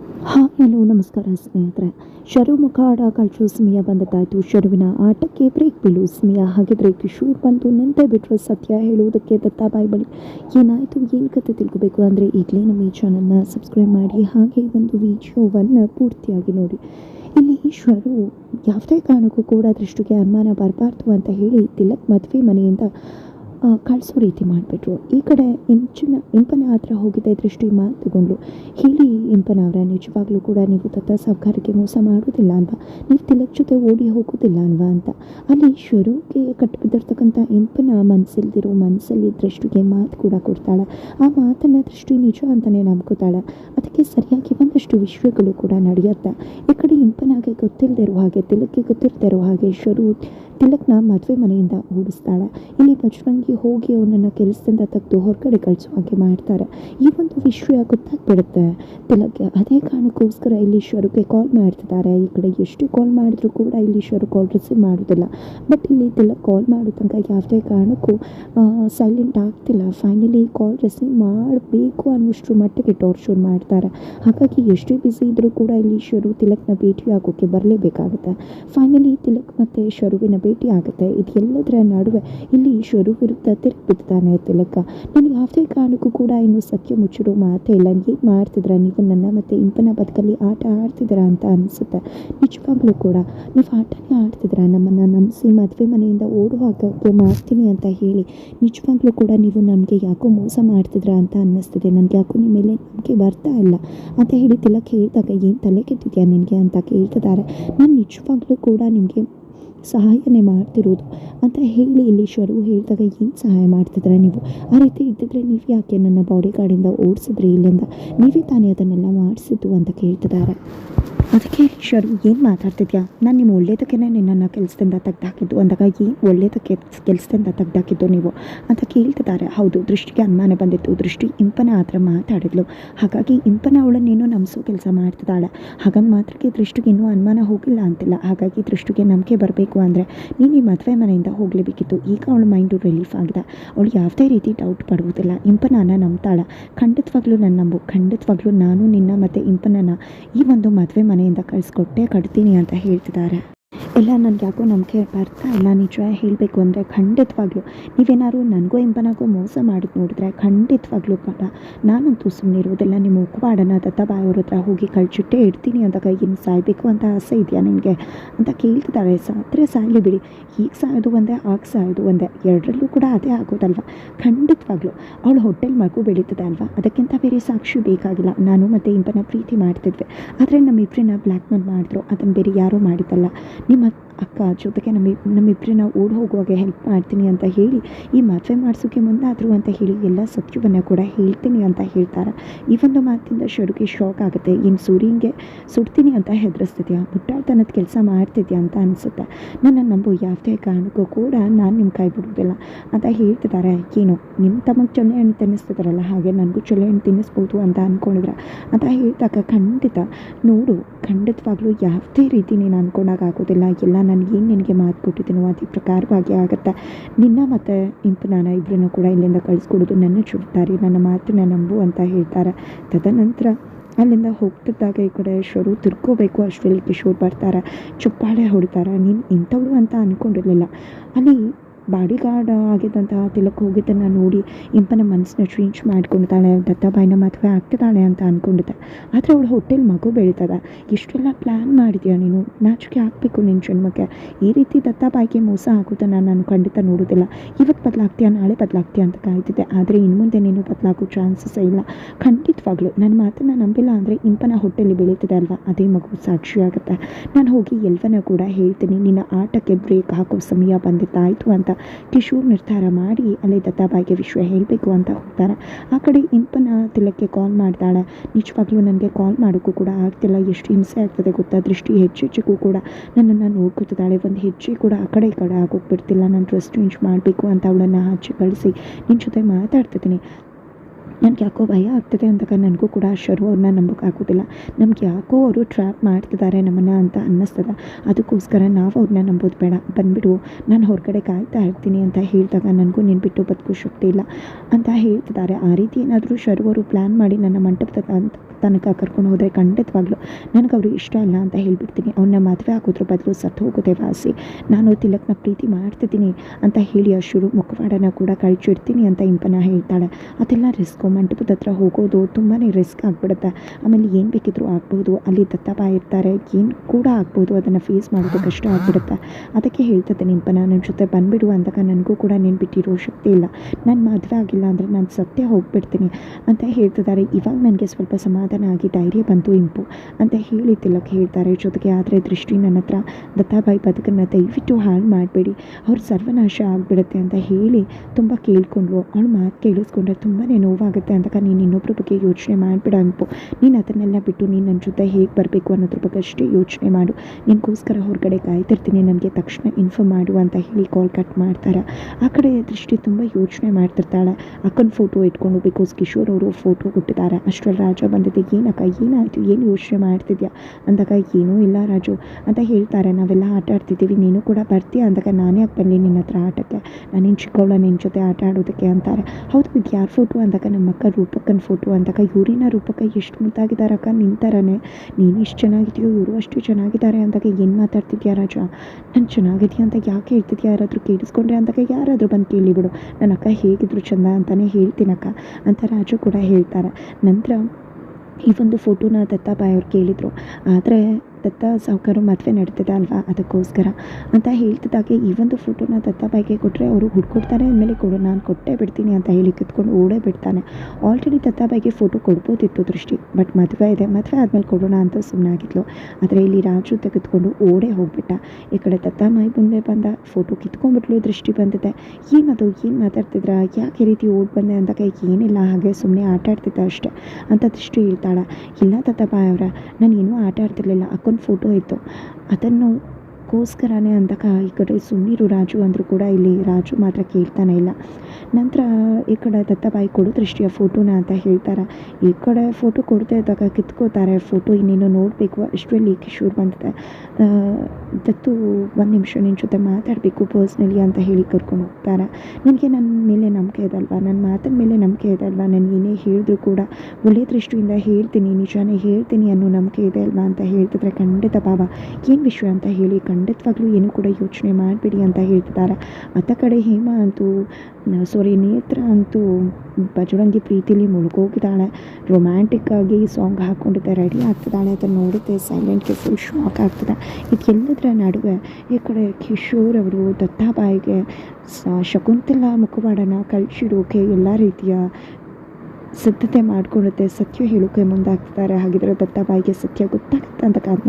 Hi hello, ನಮಸ್ಕಾರ ಸ್ನೇಹಿತರೆ. ಶರು ಮುಖ ಆಡ ಕಳ್ಸೋ ಸಮಯ ಬಂದದ್ದಾಯಿತು. ಶರುವಿನ ಆಟಕ್ಕೆ ಬ್ರೇಕ್ ಬೀಳು. ಸಮಯ ಹಾಗಿದ್ರೆ ಕಿಶೋರ್ ಬಂದು ನಿಂತೆ ಬಿಟ್ಟರೆ ಸತ್ಯ ಹೇಳುವುದಕ್ಕೆ ದತ್ತಾಬಾಯಿ ಬಳಿ ಏನಾಯಿತು, ಏನು ಕತೆ ತಿಳ್ಕೋಬೇಕು ಅಂದರೆ ಈಗಲೇ ನಮ್ಮ ಈ ಚಾನಲ್ನ ಸಬ್ಸ್ಕ್ರೈಬ್ ಮಾಡಿ. ಹಾಗೆ ಒಂದು ವಿಡಿಯೋವನ್ನು ಪೂರ್ತಿಯಾಗಿ ನೋಡಿ. ಇಲ್ಲಿ ಈಶ್ವರು ಯಾವುದೇ ಕಾರಣಕ್ಕೂ ಕೂಡ ದೃಷ್ಟಿಗೆ ಅನುಮಾನ ಬರಬಾರ್ದು ಅಂತ ಹೇಳಿ ತಿಲಕ್ ಮದುವೆ ಮನೆಯಿಂದ ಕಳಿಸೋ ರೀತಿ ಮಾಡಿಬಿಟ್ರು. ಈ ಕಡೆ ಇಂಚಿನ, ಇಂಪನ ಹತ್ರ ಹೋಗಿದ್ದೆ ದೃಷ್ಟಿ ಮಾತು ಹೇಳಿ ಇಂಪನ ಅವರ, ನಿಜವಾಗ್ಲೂ ಕೂಡ ನೀವು ತತ್ತ ಸಾವುಕಾರಕ್ಕೆ ಮೋಸ ಮಾಡೋದಿಲ್ಲ ಅಲ್ವಾ? ನೀವು ತಿಲಕ್ ಜೊತೆ ಓಡಿ ಹೋಗೋದಿಲ್ಲ ಅಲ್ವಾ ಅಂತ. ಅಲ್ಲಿ ಶುರುಗೆ ಕಟ್ಟಿಬಿದ್ದಿರ್ತಕ್ಕಂಥ ಇಂಪನ ಮನಸ್ಸಿಲ್ದಿರೋ ಮನಸ್ಸಲ್ಲಿ ದೃಷ್ಟಿಗೆ ಮಾತು ಕೂಡ ಕೊಡ್ತಾಳೆ. ಆ ಮಾತನ್ನು ದೃಷ್ಟಿ ನಿಜ ಅಂತಲೇ ನಂಬ್ಕೋತಾಳೆ. ಅದಕ್ಕೆ ಸರಿಯಾಗಿ ಒಂದಷ್ಟು ವಿಷಯಗಳು ಕೂಡ ನಡೆಯುತ್ತೆ. ಈ ಕಡೆ ಇಂಪನಾಗೆ ಗೊತ್ತಿಲ್ಲದೆ ಇರೋ ಹಾಗೆ ತಿಲಕ್ಕೆ ಗೊತ್ತಿಲ್ಲದೆ ಇರೋ ಹಾಗೆ ಶರು ತಿಲಕ್ನ ಮದುವೆ ಮನೆಯಿಂದ ಓಡಿಸ್ತಾಳೆ. ಇಲ್ಲಿ ಬಜರಂಗಿ ಹೋಗಿ ಅವನನ್ನು ಕೆಲಸದಿಂದ ತೆಗೆದು ಹೊರಗಡೆ ಕಳಿಸೋ ಹಾಗೆ ಮಾಡ್ತಾರೆ. ಈ ಒಂದು ವಿಷಯ ಗೊತ್ತಾಗ್ಬಿಡುತ್ತೆ. ತಿಲಕ್ ಅದೇ ಕಾರಣಕ್ಕೋಸ್ಕರ ಇಲ್ಲಿ ಕಾಲ್ ಮಾಡ್ತಿದ್ದಾರೆ. ಈ ಕಡೆ ಎಷ್ಟು ಕಾಲ್ ಮಾಡಿದ್ರು ಕೂಡ ಇಲ್ಲಿ ಕಾಲ್ ರಿಸೀವ್ ಮಾಡೋದಿಲ್ಲ ಬಟ್ ಇಲ್ಲಿ ತಿಲಕ್ ಕಾಲ್ ಮಾಡೋ ತನಕ ಯಾವುದೇ ಕಾರಣಕ್ಕೂ ಸೈಲೆಂಟ್ ಆಗ್ತಿಲ್ಲ. ಫೈನಲಿ ಕಾಲ್ ರಿಸೀವ್ ಮಾಡಬೇಕು ಅನ್ನೋಷ್ಟು ಮಟ್ಟಿಗೆ ಟಾರ್ಚರ್ ಮಾಡ್ತಾರೆ. ಹಾಗಾಗಿ ಎಷ್ಟೇ ಬ್ಯುಸಿ ಇದ್ದರೂ ಕೂಡ ಇಲ್ಲಿ ಶರು ತಿಲಕ್ನ ಭೇಟಿ ಆಗೋಕ್ಕೆ ಬರಲೇಬೇಕಾಗುತ್ತೆ. ಫೈನಲಿ ತಿಲಕ್ ಮತ್ತು ಶರುವಿನ ಭೇಟಿ ಆಗುತ್ತೆ. ಇದು ಎಲ್ಲದರ ನಡುವೆ ಇಲ್ಲಿ ಈಶ್ವರು ವಿರುದ್ಧ ತಿರುಗಿ ಬಿಡ್ತಾನೆ ತಿಲಕ. ನಾನು ಯಾವುದೇ ಕಾರಣಕ್ಕೂ ಕೂಡ ಇನ್ನು ಸತ್ಯ ಮುಚ್ಚಿಡೋ ಮಾತೇ ಇಲ್ಲ. ಏನು ಮಾಡ್ತಿದ್ರ? ನೀವು ನನ್ನ ಮತ್ತು ಇಂಪನ ಬದುಕಲ್ಲಿ ಆಟ ಆಡ್ತಿದ್ದೀರಾ ಅಂತ ಅನಿಸುತ್ತೆ. ನಿಜವಾಗ್ಲೂ ಕೂಡ. ನೀವು ಆಟನೇ ಆಡ್ತಿದ್ದೀರಾ? ನಮ್ಮನ್ನು ನಂಬಿಸಿ ಮದುವೆ ಮನೆಯಿಂದ ಓಡು ಹಾಕೋಕ್ಕೆ ಮಾಡ್ತೀನಿ ಅಂತ ಹೇಳಿ. ನಿಜವಾಗ್ಲೂ ಕೂಡ ನೀವು ನಮಗೆ ಯಾಕೋ ಮೋಸ ಮಾಡ್ತಿದ್ರಾ ಅಂತ ಅನ್ನಿಸ್ತಿದೆ. ನನಗೆ ಯಾಕೋ ನಿಮ್ಮ ಮೇಲೆ ನಂಬಿಕೆ ಬರ್ತಾ ಇಲ್ಲ ಅಂತ ಹೇಳಿ ತಿಲಕ್ ಹೇಳಿದಾಗ, ಏನು ತಲೆ ಕೆಟ್ಟಿದ್ಯಾ ನಿನಗೆ? ಅಂತ ಕೇಳ್ತಿದ್ದಾರೆ. ನಾನು ನಿಜವಾಗ್ಲೂ ಕೂಡ ನಿಮಗೆ ಸಹಾಯನೇ ಮಾಡ್ತಿರೋದು ಅಂತ ಹೇಳಿ ಶರು ಹೇಳಿದಾಗ ಏನು ಸಹಾಯ ಮಾಡ್ತಿದ್ರೆ ನೀವು? ಆ ರೀತಿ ಇದ್ದಿದ್ರೆ ನೀವು ಯಾಕೆ ನನ್ನ ಬಾಡಿ ಗಾರ್ಡಿಂದ ಓಡಿಸಿದ್ರಿ ಇಲ್ಲಿಂದ? ನೀವೇ ತಾನೇ ಅದನ್ನೆಲ್ಲ ಮಾಡಿಸಿದ್ದು ಅಂತ ಕೇಳ್ತಿದ್ದಾರೆ. ಅದಕ್ಕೆ ಶರು ಏನು ಮಾತಾಡ್ತಿದ್ಯಾ? ನಾನು ನಿಮ್ಮ ಒಳ್ಳೇದಕ್ಕೆ ನಿನ್ನನ್ನು ಕೆಲಸದಿಂದ ತೆಗ್ದಾಕಿದ್ದು. ಅಂದಾಗ ಏನು ಒಳ್ಳೇದಕ್ಕೆ ಕೆಲಸದಿಂದ ತೆಗ್ದಾಕಿದ್ದು ನೀವು? ಅಂತ ಕೇಳ್ತಿದ್ದಾರೆ. ಹೌದು, ದೃಷ್ಟಿಗೆ ಅನುಮಾನ ಬಂದಿತ್ತು. ದೃಷ್ಟಿ ಇಂಪನ ಆದರೆ ಮಾತಾಡಿದ್ಲು. ಹಾಗಾಗಿ ಇಂಪನ ಅವಳನ್ನೇನೋ ನಂಬಿಸೋ ಕೆಲಸ ಮಾಡ್ತಿದ್ದಾಳೆ. ಹಾಗಂದು ಮಾತ್ರಕ್ಕೆ ದೃಷ್ಟಿಗೆ ಇನ್ನೂ ಅನುಮಾನ ಹೋಗಿಲ್ಲ ಅಂತಿಲ್ಲ. ಹಾಗಾಗಿ ದೃಷ್ಟಿಗೆ ನಂಬಿಕೆ ಬರಬೇಕು ಅಂದರೆ ನೀನು ಈ ಮದುವೆ ಮನೆಯಿಂದ ಹೋಗಲೇಬೇಕಿತ್ತು. ಈಗ ಅವಳ ಮೈಂಡು ರಿಲೀಫ್ ಆಗಿದೆ. ಅವಳು ಯಾವುದೇ ರೀತಿ ಡೌಟ್ ಪಡುವುದಿಲ್ಲ. ಇಂಪನನ ನಂಬ್ತಾಳೆ. ಖಂಡಿತವಾಗ್ಲೂ ನನ್ನ ನಂಬು. ಖಂಡಿತವಾಗ್ಲೂ ನಾನು ನಿನ್ನ ಮತ್ತು ಇಂಪನನ ಈ ಒಂದು ಮದುವೆ ಮನೆಯಿಂದ ಕಳಿಸ್ಕೊಟ್ಟೆ ಕಟ್ತೀನಿ ಅಂತ ಹೇಳ್ತಿದ್ದಾರೆ. ಇಲ್ಲ, ನನಗೆ ಯಾಕೋ ನಂಬಿಕೆ ಬರ್ತಾ ಇಲ್ಲ. ನಿಜ ಹೇಳಬೇಕು ಅಂದರೆ ಖಂಡಿತವಾಗ್ಲೂ ನೀವೇನಾದ್ರು ನನಗೂ ಇಂಪನಾಗೂ ಮೋಸ ಮಾಡಿದ್ ನೋಡಿದ್ರೆ ಖಂಡಿತವಾಗ್ಲೂ ಕೂಡ ನಾನಂತೂ ಸುಮ್ಮನೆ ಇರುವುದಿಲ್ಲ. ನಿಮ್ಮ ಉಕ್ಕುವಾಡನ ದತ್ತ ಬಾಯವ್ರ ಹತ್ರ ಹೋಗಿ ಕಳ್ಚಿಟ್ಟೇ ಇಡ್ತೀನಿ ಅಂತ ಏನು ಸಾಯಬೇಕು ಅಂತ ಆಸೆ ಇದೆಯಾ ನಿನಗೆ? ಅಂತ ಕೇಳ್ತಿದ್ದಾಳೆ ಸಾತ್ರೆ ಸಾಯಲಿ ಬಿಡಿ. ಈಗ ಸಾಯೋದು ಒಂದೇ, ಆಗ ಸಾಯೋದು ಒಂದೇ. ಎರಡರಲ್ಲೂ ಕೂಡ ಅದೇ ಆಗೋದಲ್ವ? ಖಂಡಿತವಾಗ್ಲೂ. ಅವಳು ಹೊಟ್ಟೆಲ್ ಮಗು ಬೆಳೀತದೆ ಅಲ್ವಾ? ಅದಕ್ಕಿಂತ ಬೇರೆ ಸಾಕ್ಷಿ ಬೇಕಾಗಿಲ್ಲ. ನಾನು ಮತ್ತೆ ಇಂಪನ ಪ್ರೀತಿ ಮಾಡ್ತಿದ್ವಿ. ಆದರೆ ನಮ್ಮಿಬ್ಬರನ್ನ ಬ್ಲ್ಯಾಕ್ ಮೇಲ್ ಮಾಡಿದ್ರು. ಅದನ್ನು ಬೇರೆ ಯಾರೂ ಮಾಡಿದ್ದಲ್ಲ. ನಿಮ್ಮ selamat. ಅಕ್ಕ ಜೊತೆಗೆ ನಮ್ಮ ನಾವು ಓಡಿ ಹೋಗುವಾಗ ಹೆಲ್ಪ್ ಮಾಡ್ತೀನಿ ಅಂತ ಹೇಳಿ, ಈ ಮದುವೆ ಮಾಡಿಸೋಕೆ ಮುಂದಾದರು ಅಂತ ಹೇಳಿ ಎಲ್ಲ ಸತ್ಯವನ್ನು ಕೂಡ ಹೇಳ್ತೀನಿ ಅಂತ ಹೇಳ್ತಾರೆ. ಈ ಒಂದು ಮಾತಿಂದ ಶರುಗೆ ಶಾಕ್ ಆಗುತ್ತೆ. ಇನ್ನು ಸೂರ್ಯಂಗೆ ಸುಡ್ತೀನಿ ಅಂತ ಹೆದರಿಸ್ತಿದ್ಯಾ? ಮುಟ್ಟಾಳ್ತನದ ಕೆಲಸ ಮಾಡ್ತಿದ್ಯಾ ಅಂತ ಅನಿಸುತ್ತೆ. ನನ್ನ ನಂಬು ಯಾವುದೇ ಕಾರಣಕ್ಕೂ ಕೂಡ ನಾನು ನಿಮ್ಮ ಕೈ ಬಿಡೋದಿಲ್ಲ ಅಂತ ಹೇಳ್ತಿದ್ದಾರೆ ಏನು ನಿಮ್ಮ ತಮಗೆ ಚೊಲೋ ಹಣ್ಣು ತಿನ್ನಿಸ್ತಿದಾರಲ್ಲ, ಹಾಗೆ ನನಗೂ ಚೊಲೋ ಹಣ್ಣು ತಿನ್ನಿಸ್ಬೋದು ಅಂತ ಅಂದ್ಕೊಂಡಿದ್ರೆ ಅಂತ ಹೇಳಿದಾಗ ಖಂಡಿತ, ನೋಡು, ಖಂಡಿತವಾಗ್ಲೂ ಯಾವುದೇ ರೀತಿ ನೀನು ಅಂದ್ಕೊಂಡಾಗ ಆಗೋದಿಲ್ಲ. ಎಲ್ಲ ನನಗೆ ಏನು ನಿನಗೆ ಮಾತು ಕೊಟ್ಟಿದ್ದೀನೋ ಅದೇ ಪ್ರಕಾರವಾಗಿ ಆಗುತ್ತೆ? ನಿನ್ನ ಮತ್ತು ಇಂಪನಾನ ಇಬ್ಬರನ್ನು ಕೂಡ ಇಲ್ಲಿಂದ ಕಳಿಸ್ಕೊಡೋದು ನನ್ನ ಜವಾಬ್ದಾರಿ, ನನ್ನ ಮಾತನ್ನ ನಂಬು ಅಂತ ಹೇಳ್ತಾರೆ. ತದನಂತರ ಅಲ್ಲಿಂದ ಹೋಗ್ತಿದ್ದಾಗ ಈ ಕಡೆ ಶರು ತಿರ್ಕೋಬೇಕು, ಅಷ್ಟರಲ್ಲಿ ಕಿಶೋರ್ ಬರ್ತಾರೆ, ಚುಪ್ಪಾಳೆ ಹೊಡಿತಾರೆ. ನೀನು ಇಂಥವಳು ಅಂತ ಅಂದ್ಕೊಂಡಿರಲಿಲ್ಲ ಅಲ್ಲಿ ಬಾಡಿ ಗಾರ್ಡ್ ಆಗಿದ್ದಂತಹ ತಿಲಕ್ ಹೋಗಿದ್ದನ್ನು ನೋಡಿ ಇಂಪನ ಮನಸ್ಸನ್ನ ಚೇಂಜ್ ಮಾಡ್ಕೊಂಡಿದ್ದಾಳೆ, ದತ್ತಾಬಾಯಿನ ಮದುವೆ ಆಗ್ತಿದ್ದಾಳೆ ಅಂತ ಅಂದ್ಕೊಂಡಿದ್ದೆ ಆದರೆ ಅವಳು ಹೊಟ್ಟೆಲಿ ಮಗು ಬೆಳೀತದೆ. ಇಷ್ಟೆಲ್ಲ ಪ್ಲ್ಯಾನ್ ಮಾಡಿದ್ಯಾ ನೀನು? ನಾಚಿಕೆ ಆಗಬೇಕು ನಿನ್ನ ಜನ್ಮಕ್ಕೆ. ಈ ರೀತಿ ದತ್ತಾಬಾಯಿಗೆ ಮೋಸ ಆಗೋದನ್ನು ನಾನು ಖಂಡಿತ ನೋಡೋದಿಲ್ಲ. ಇವತ್ತು ಬದಲಾಗ್ತೀಯಾ, ನಾಳೆ ಬದಲಾಗ್ತೀಯಾ ಅಂತ ಕಾಯ್ತಿದ್ದೆ. ಆದರೆ ಇನ್ನು ಮುಂದೆ ನೀನು ಬದಲಾಗೋ ಚಾನ್ಸಸ್ ಇಲ್ಲ. ಖಂಡಿತವಾಗ್ಲೂ ನನ್ನ ಮಾತನ್ನು ನಂಬಿಲ್ಲ ಅಂದರೆ ಇಂಪನ ಹೊಟ್ಟೆಲಿ ಬೆಳೀತಿದೆ ಅಲ್ವಾ? ಅದೇ ಮಗು ಸಾಕ್ಷಿಯಾಗುತ್ತೆ. ನಾನು ಹೋಗಿ ಎಲ್ವನ ಕೂಡ ಹೇಳ್ತೀನಿ. ನಿನ್ನ ಆಟಕ್ಕೆ ಬ್ರೇಕ್ ಹಾಕೋ ಸಮಯ ಬಂದಿದ್ದಾಯಿತು ಅಂತ. ಕಿಶೋರ್ ನಿರ್ಧಾರ ಮಾಡಿ, ಅಲ್ಲಿ ದತ್ತಾಬಾಯಿಗೆ ವಿಷಯ ಹೇಳಬೇಕು ಅಂತ ಹೋಗ್ತಾರೆ ಆ ಕಡೆ ಇಂಪನ ತಿಲಕ್ಕೆ ಕಾಲ್ ಮಾಡ್ತಾಳೆ. ನಿಜವಾಗ್ಲೂ ನನಗೆ ಕಾಲ್ ಮಾಡೋಕ್ಕೂ ಕೂಡ ಆಗ್ತಿಲ್ಲ. ಎಷ್ಟು ಹಿಂಸೆ ಆಗ್ತದೆ ಗೊತ್ತಾ? ದೃಷ್ಟಿ ಹೆಚ್ಚೆಚ್ಚಿಗೂ ಕೂಡ ನನ್ನನ್ನು ನೋಡ್ಕೊತಿದ್ದಾಳೆ. ಒಂದು ಹೆಜ್ಜೆ ಕೂಡ ಆ ಕಡೆ ಈ ಕಡೆ ಆಗೋಗ್ಬಿಡ್ತಿಲ್ಲ. ನಾನು ಡ್ರೆಸ್ ಚೇಂಜ್ ಮಾಡಬೇಕು ಅಂತ ಅವಳನ್ನು ಆಚೆ ಕಳಿಸಿ. ನಿನ್ನ ಜೊತೆ ಮಾತಾಡ್ತಿದ್ದೀನಿ. ನನಗೆ ಯಾಕೋ ಭಯ ಆಗ್ತದೆ ಅಂತಕ ನನಗೂ ಕೂಡ ಶರು ಅವ್ರನ್ನ ನಂಬೋಕ್ಕಾಗೋದಿಲ್ಲ ನಮ್ಗೆ ಯಾಕೋ ಅವರು ಟ್ರ್ಯಾಪ್ ಮಾಡ್ತಿದ್ದಾರೆ ನಮ್ಮನ್ನು ಅಂತ ಅನ್ನಿಸ್ತದೆ. ಅದಕ್ಕೋಸ್ಕರ ನಾವು ಅವ್ರನ್ನ ನಂಬೋದು ಬೇಡ. ಬಂದುಬಿಡು. ನಾನು ಹೊರಗಡೆ ಕಾಯ್ತಾ ಇರ್ತೀನಿ ಅಂತ ಹೇಳಿದಾಗ ನನಗೂ ನೀನು ಬಿಟ್ಟು ಬದುಕೋ ಶಕ್ತಿ ಇಲ್ಲ ಅಂತ ಹೇಳ್ತಿದ್ದಾರೆ. ಆ ರೀತಿ ಏನಾದರೂ ಶರ್ವರು ಪ್ಲ್ಯಾನ್ ಮಾಡಿ ನನ್ನ ಮಂಟಪದ ಅಂತ ತನಕ ಕರ್ಕೊಂಡು ಹೋದರೆ ಖಂಡಿತವಾಗ್ಲೂ ನನಗೆ ಅವ್ರಿಗೆ ಇಷ್ಟ ಇಲ್ಲ ಅಂತ ಹೇಳಿಬಿಡ್ತೀನಿ. ಅವನ್ನ ಮದುವೆ ಆಗೋದ್ರ ಬದಲು ಸತ್ತು ಹೋಗೋದೇ ವಾಸಿ. ನಾನು ತಿಲಕ್ನ ಪ್ರೀತಿ ಮಾಡ್ತಿದ್ದೀನಿ ಅಂತ ಹೇಳಿ ಆ ಶುರು ಮುಖವಾಡನ ಕೂಡ ಕಳ್ಚಿಡ್ತೀನಿ ಅಂತ ಇಂಪನ ಹೇಳ್ತಾಳೆ. ಅದೆಲ್ಲ ರಿಸ್ಕು. ಮಂಟಪದ ಹತ್ರ ಹೋಗೋದು ತುಂಬಾ ರಿಸ್ಕ್ ಆಗಿಬಿಡುತ್ತೆ. ಆಮೇಲೆ ಏನು ಬೇಕಿದ್ರೂ ಆಗ್ಬೋದು. ಅಲ್ಲಿ ದತ್ತಪ್ಪ ಇರ್ತಾರೆ. ಏನು ಕೂಡ ಆಗ್ಬೋದು. ಅದನ್ನು ಫೇಸ್ ಮಾಡೋದು ಕಷ್ಟ ಆಗಿಬಿಡುತ್ತೆ. ಅದಕ್ಕೆ ಹೇಳ್ತದೆ ನಿಂಪನ ನನ್ನ ಜೊತೆ ಬಂದುಬಿಡು ಅಂದಾಗ ನನಗೂ ಕೂಡ ನೆನ್ಬಿಟ್ಟಿರೋ ಶಕ್ತಿ ಇಲ್ಲ. ನಾನು ಮದುವೆ ಆಗಿಲ್ಲ ಅಂದರೆ ನಾನು ಸತ್ಯ ಹೋಗ್ಬಿಡ್ತೀನಿ ಅಂತ ಹೇಳ್ತಿದ್ದಾರೆ. ಇವಾಗ ನನಗೆ ಸ್ವಲ್ಪ ಸಮಾಧಾನ ಆಗಿ ಧೈರ್ಯ ಬಂತು ಇಂಪು ಅಂತ ಹೇಳಿ ತಿಲಕ್ ಹೇಳ್ತಾರೆ. ಜೊತೆಗೆ ಆದರೆ ದೃಷ್ಟಿ ನನ್ನ ಹತ್ರ, ದತ್ತಾಬಾಯಿ ಬದುಕನ್ನು ದಯವಿಟ್ಟು ಹಾಳು ಮಾಡಬೇಡಿ. ಅವ್ರ ಸರ್ವನಾಶ ಆಗಿಬಿಡುತ್ತೆ ಅಂತ ಹೇಳಿ ತುಂಬ ಕೇಳ್ಕೊಂಡ್ಲು ಅವಳು ಮಾತು ಕೇಳಿಸ್ಕೊಂಡ್ರೆ ತುಂಬಾ ನೋವಾಗುತ್ತೆ ಅಂತ ನೀನು ಇನ್ನೊಬ್ಬರ ಬಗ್ಗೆ ಯೋಚನೆ ಮಾಡಿಬಿಡ ಇಂಪು. ನೀನು ಅದನ್ನೆಲ್ಲ ಬಿಟ್ಟು ನೀನು ನನ್ನ ಜೊತೆ ಹೇಗೆ ಬರಬೇಕು ಅನ್ನೋದ್ರ ಬಗ್ಗೆ ಅಷ್ಟೇ ಯೋಚನೆ ಮಾಡು. ನಿನಗೋಸ್ಕರ ಹೊರಗಡೆ ಕಾಯ್ತಿರ್ತೀನಿ. ನನಗೆ ತಕ್ಷಣ ಇನ್ಫಾರ್ಮ್ ಮಾಡು ಅಂತ ಹೇಳಿ ಕಾಲ್ ಕಟ್ ಮಾಡ್ತಾರೆ. ಆ ಕಡೆ ದೃಷ್ಟಿ ತುಂಬ ಯೋಚನೆ ಮಾಡ್ತಿರ್ತಾಳೆ. ಅಕ್ಕನ ಫೋಟೋ ಇಟ್ಕೊಂಡು ಬಿಕಾಸ್ ಕಿಶೋರ್ ಅವರು ಫೋಟೋ ಕೊಟ್ಟಿದ್ದಾರೆ. ಅಷ್ಟರಲ್ಲಿ ರಾಜ ಬಂದಿದ್ದೆ ಏನಕ್ಕ ಏನಾಯಿತು ಏನು ಯೋಚನೆ ಮಾಡ್ತಿದ್ಯಾ? ಅಂದಾಗ, ಏನೂ ಇಲ್ಲ ರಾಜು. ಅಂತ ಹೇಳ್ತಾರೆ. ನಾವೆಲ್ಲ ಆಟ ಆಡ್ತಿದ್ದೀವಿ. ನೀನು ಕೂಡ ಬರ್ತೀಯ? ಅಂದಾಗ, ನಾನೇ ಯಾಕೆ ನಿನ್ನ ಹತ್ರ ಆಟಕ್ಕೆ? ನಾನೇನು ಚಿಕ್ಕವಳ, ನಿನ್ನ ಜೊತೆ ಆಟ ಆಡೋದಕ್ಕೆ ಅಂತಾರೆ. ಹೌದು, ಇದು ಯಾರ ಫೋಟೋ ಅಂದಾಗ ನಮ್ಮ ಅಕ್ಕ ರೂಪಕ್ಕನ ಫೋಟೋ ಅಂದಾಗ, ಇವರಿನ ರೂಪಕ್ಕ ಎಷ್ಟು ಮುದ್ದಾಗಿದ್ದಾರಕ್ಕ ಅಕ್ಕ? ಥರನೇ ನೀನು ಎಷ್ಟು ಚೆನ್ನಾಗಿದೆಯೋ, ಇವರು ಅಷ್ಟು ಚೆನ್ನಾಗಿದ್ದಾರೆ ಅಂದಾಗ, ಏನು ಮಾತಾಡ್ತಿದ್ಯಾ ರಾಜ? ನಾನು ಚೆನ್ನಾಗಿದೆಯಾ ಅಂತ ಯಾಕೆ ಹೇಳ್ತಿದ್ಯಾ? ಯಾರಾದರೂ ಕೇಳಿಸ್ಕೊಂಡ್ರೆ ಅಂದಾಗ, ಯಾರಾದರೂ ಬಂದು ಕೇಳಿಬಿಡು ನನ್ನ ಅಕ್ಕ ಹೇಗಿದ್ರು ಚಂದ ಅಂತಲೇ ಹೇಳ್ತೀನಕ್ಕ. ಅಂತ ರಾಜು ಕೂಡ ಹೇಳ್ತಾರೆ. ನಂತರ ಈ ಒಂದು ಫೋಟೋನ ದತ್ತಾಬಾಯಿ ಅವ್ರು ಕೇಳಿದರು. ಆದರೆ ದತ್ತ ಸಾವುಕಾರು ಮದುವೆ ನಡೀತಿದೆ ಅಲ್ವಾ? ಅದಕ್ಕೋಸ್ಕರ ಅಂತ ಹೇಳ್ತಿದ್ದಾಗೆ. ಈ ಒಂದು ಫೋಟೋನ ದತ್ತಾಬಾಯಿಗೆ ಕೊಟ್ಟರೆ ಅವರು ಹುಡ್ಕೊಡ್ತಾರೆ. ಆಮೇಲೆ ಕೊಡು, ನಾನು ಕೊಟ್ಟೇ ಬಿಡ್ತೀನಿ ಅಂತ ಹೇಳಿ ಕಿತ್ಕೊಂಡು ಓಡೇ ಬಿಡ್ತಾನೆ. ಆಲ್ರೆಡಿ ದತ್ತಾಬಾಯಿಗೆ ಫೋಟೋ ಕೊಡ್ಬೋದಿತ್ತು ದೃಷ್ಟಿ. ಬಟ್ ಮದುವೆ ಇದೆ. ಮದುವೆ ಆದಮೇಲೆ ಕೊಡೋಣ ಅಂತ ಸುಮ್ಮನಾಗಿದ್ಲು ಆದರೆ ಇಲ್ಲಿ ರಾಜು ತೆಗೆದುಕೊಂಡು ಓಡೇ ಹೋಗ್ಬಿಟ್ಟ. ಈ ಕಡೆ ಮೈ ಮುಂದೆ ಬಂದ. ಫೋಟೋ ಕಿತ್ಕೊಂಡ್ಬಿಟ್ಲು, ದೃಷ್ಟಿ ಬಂದಿದೆ. ಏನದು ಏನು ಮಾತಾಡ್ತಿದ್ರ? ಯಾಕೆ ರೀತಿ ಓಡ್ ಬಂದೆ ಅಂದಾಗ ಏನಿಲ್ಲ. ಹಾಗೆ ಸುಮ್ಮನೆ ಆಟ ಆಡ್ತಿದ್ದ ಅಷ್ಟೇ ಅಂತ ದೃಷ್ಟಿ ಹೇಳ್ತಾಳೆ. ಇಲ್ಲ ದತ್ತಾಬಾಯಿ ಅವರ, ನಾನು ಏನೂ ಆಟ ಆಡ್ತಿರ್ಲಿಲ್ಲ ಅಕ್ಕನ ಫೋಟೋ ಇತ್ತು ಅದನ್ನು ಗೋಸ್ಕರನೇ ಅಂದಾಗ ಈ ಕಡೆ ಸುಮ್ಮೀರು ರಾಜು ಅಂದರೂ ಕೂಡ ಇಲ್ಲಿ ರಾಜು ಮಾತ್ರ ಕೇಳ್ತಾನೆ ಇಲ್ಲ. ನಂತರ ಈ ಕಡೆ ದತ್ತಬಾಯಿ ಕೊಡು ದೃಷ್ಟಿಯ ಫೋಟೋನ ಅಂತ ಹೇಳ್ತಾರೆ. ಈ ಕಡೆ ಫೋಟೋ ಕೊಡದೆ ಇದ್ದಾಗ ಕಿತ್ಕೋತಾರೆ. ಫೋಟೋ ಇನ್ನೇನು ನೋಡಬೇಕು, ಅಷ್ಟರಲ್ಲಿ ಕಿಶೋರ್ ಬಂದಿದೆ. ದತ್ತು ಒಂದು ನಿಮಿಷ ನಿನ್ನ ಜೊತೆ ಮಾತಾಡಬೇಕು ಪರ್ಸ್ನಲಿ ಅಂತ ಹೇಳಿ ಕರ್ಕೊಂಡು ಹೋಗ್ತಾರೆ. ನನಗೆ ನನ್ನ ಮೇಲೆ ನಂಬಿಕೆ ಇದಲ್ವಾ? ನನ್ನ ಮಾತಿನ ಮೇಲೆ ನಂಬಿಕೆ ಇದೆ ಅಲ್ವಾ ನಾನು ಏನೇ ಹೇಳಿದ್ರು ಕೂಡ ಒಳ್ಳೆಯ ದೃಷ್ಟಿಯಿಂದ ಹೇಳ್ತೀನಿ, ನಿಜಾನೇ ಹೇಳ್ತೀನಿ ಅನ್ನೋ ನಂಬಿಕೆ ಇದೆ ಅಲ್ವಾ ಅಂತ ಹೇಳ್ತಿದ್ರೆ ಖಂಡಿತ ಬಾಬಾ, ಏನು ವಿಷಯ ಅಂತ ಹೇಳಿ ಖಂಡಿತವಾಗ್ಲೂ ಏನು ಕೂಡ ಯೋಚನೆ ಮಾಡಬೇಡಿ ಅಂತ ಹೇಳ್ತಿದ್ದಾರೆ. ಅತ್ತ ಕಡೆ ಹೇಮಾ ಅಂತೂ ಸಾರಿ ನೇತ್ರ ಅಂತೂ ಬಜರಂಗಿ ಪ್ರೀತಿಲಿ ಮುಳುಗೋಗಿದ್ದಾಳೆ. ರೊಮ್ಯಾಂಟಿಕ್ ಆಗಿ ಸಾಂಗ್ ಹಾಕ್ಕೊಂಡಿದ್ದೆ ರೆಡಿ ಆಗ್ತಿದ್ದಾಳೆ. ಅದನ್ನು ನೋಡುತ್ತೆ ಸೈಲೆಂಟ್ಗೆ ಫುಲ್ ಶಾಕ್ ಆಗ್ತದೆ. ಇದೆಲ್ಲದರ ನಡುವೆ ಈ ಕಡೆ ಕಿಶೋರ್ ಅವರು ದತ್ತಾಬಾಯಿಗೆ ಶಕುಂತಲ ಮುಖವಾಡನ ಕಳಿಸಿಡೋಕೆ ಎಲ್ಲ ರೀತಿಯ ಸಿದ್ಧತೆ ಮಾಡ್ಕೊಳ್ಳುತ್ತೆ ಸತ್ಯ ಹೇಳೋಕೆ ಮುಂದಾಗ್ತಿದ್ದಾರೆ. ಹಾಗಿದ್ರೆ ದತ್ತಾಬಾಯಿಗೆ ಸತ್ಯ ಗೊತ್ತಾಗುತ್ತೆ ಅಂತ ಕಾದು